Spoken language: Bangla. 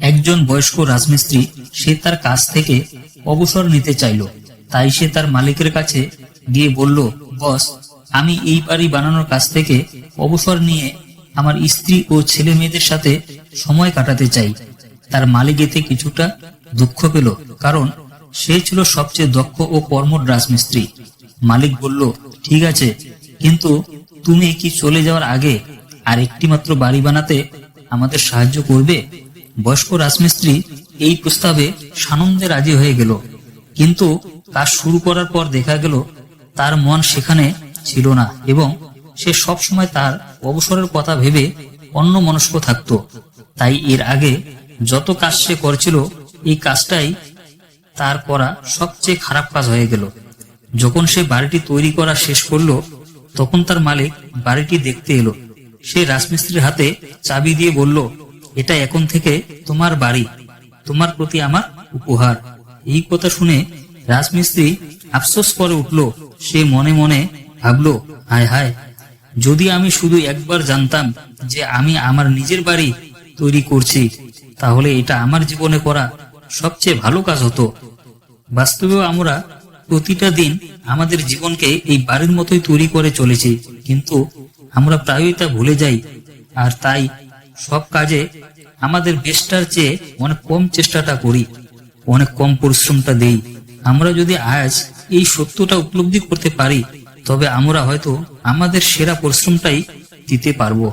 একজন বয়স্ক রাজমিস্ত্রি সে তার কাজ থেকে অবসর নিতে চাইল। তাই সে তার মালিকের কাছে গিয়ে বলল, বস, আমি এই বাড়ি বানানোর কাজ থেকে অবসর নিয়ে আমার স্ত্রী ও ছেলে মেয়েদের সাথে সময় কাটাতে চাই। তার মালিক এতে কিছুটা দুঃখ পেল, কারণ সে ছিল সবচেয়ে দক্ষ ও কর্মঠ রাজমিস্ত্রি। মালিক বলল, ঠিক আছে, কিন্তু তুমি কি চলে যাওয়ার আগে আর একটি মাত্র বাড়ি বানাতে আমাদের সাহায্য করবে? বয়স্ক রাজমিস্ত্রি এই প্রস্তাবে সানন্দে রাজি হয়ে গেল। কিন্তু কাজ শুরু করার পর দেখা গেল, তার মন সেখানে ছিল না এবং সে সব সময় তার অবসরের কথা ভেবে অন্য মনস্ক থাকত। তাই এর আগে যত কাজ সে করছিল, এই কাজটাই তার করা সবচেয়ে খারাপ কাজ হয়ে গেল। যখন সে বাড়িটি তৈরি করা শেষ করল, তখন তার মালিক বাড়িটি দেখতে এলো। সে রাজমিস্ত্রির হাতে চাবি দিয়ে বলল এটা এখন থেকে তোমার বাড়ি, তোমার প্রতি আমার উপহার। এই কথা শুনে রাজমিস্ত্রি আফসোস করে উঠল। সে মনে মনে ভাবলো, হায় হায়, যদি আমি শুধু একবার জানতাম যে আমি আমার নিজের বাড়ি তৈরি করছি, তাহলে এটা আমার জীবনে করা সবচেয়ে ভালো কাজ হতো। বাস্তবেও আমরা প্রতিটা দিন আমাদের জীবনকে এই বাড়ির মতোই তৈরি করে চলেছি, কিন্তু আমরা প্রায়ই তা ভুলে যাই, আর তাই সব কাজে আমাদের বেস্টার চেয়ে অনেক কম চেষ্টাটা করি, অনেক কম পরিশ্রমটা দেই। আমরা যদি আজ এই সত্যটা উপলব্ধি করতে পারি, তবে আমরা হয়তো আমাদের সেরা পরিশ্রমটাই দিতে পারব।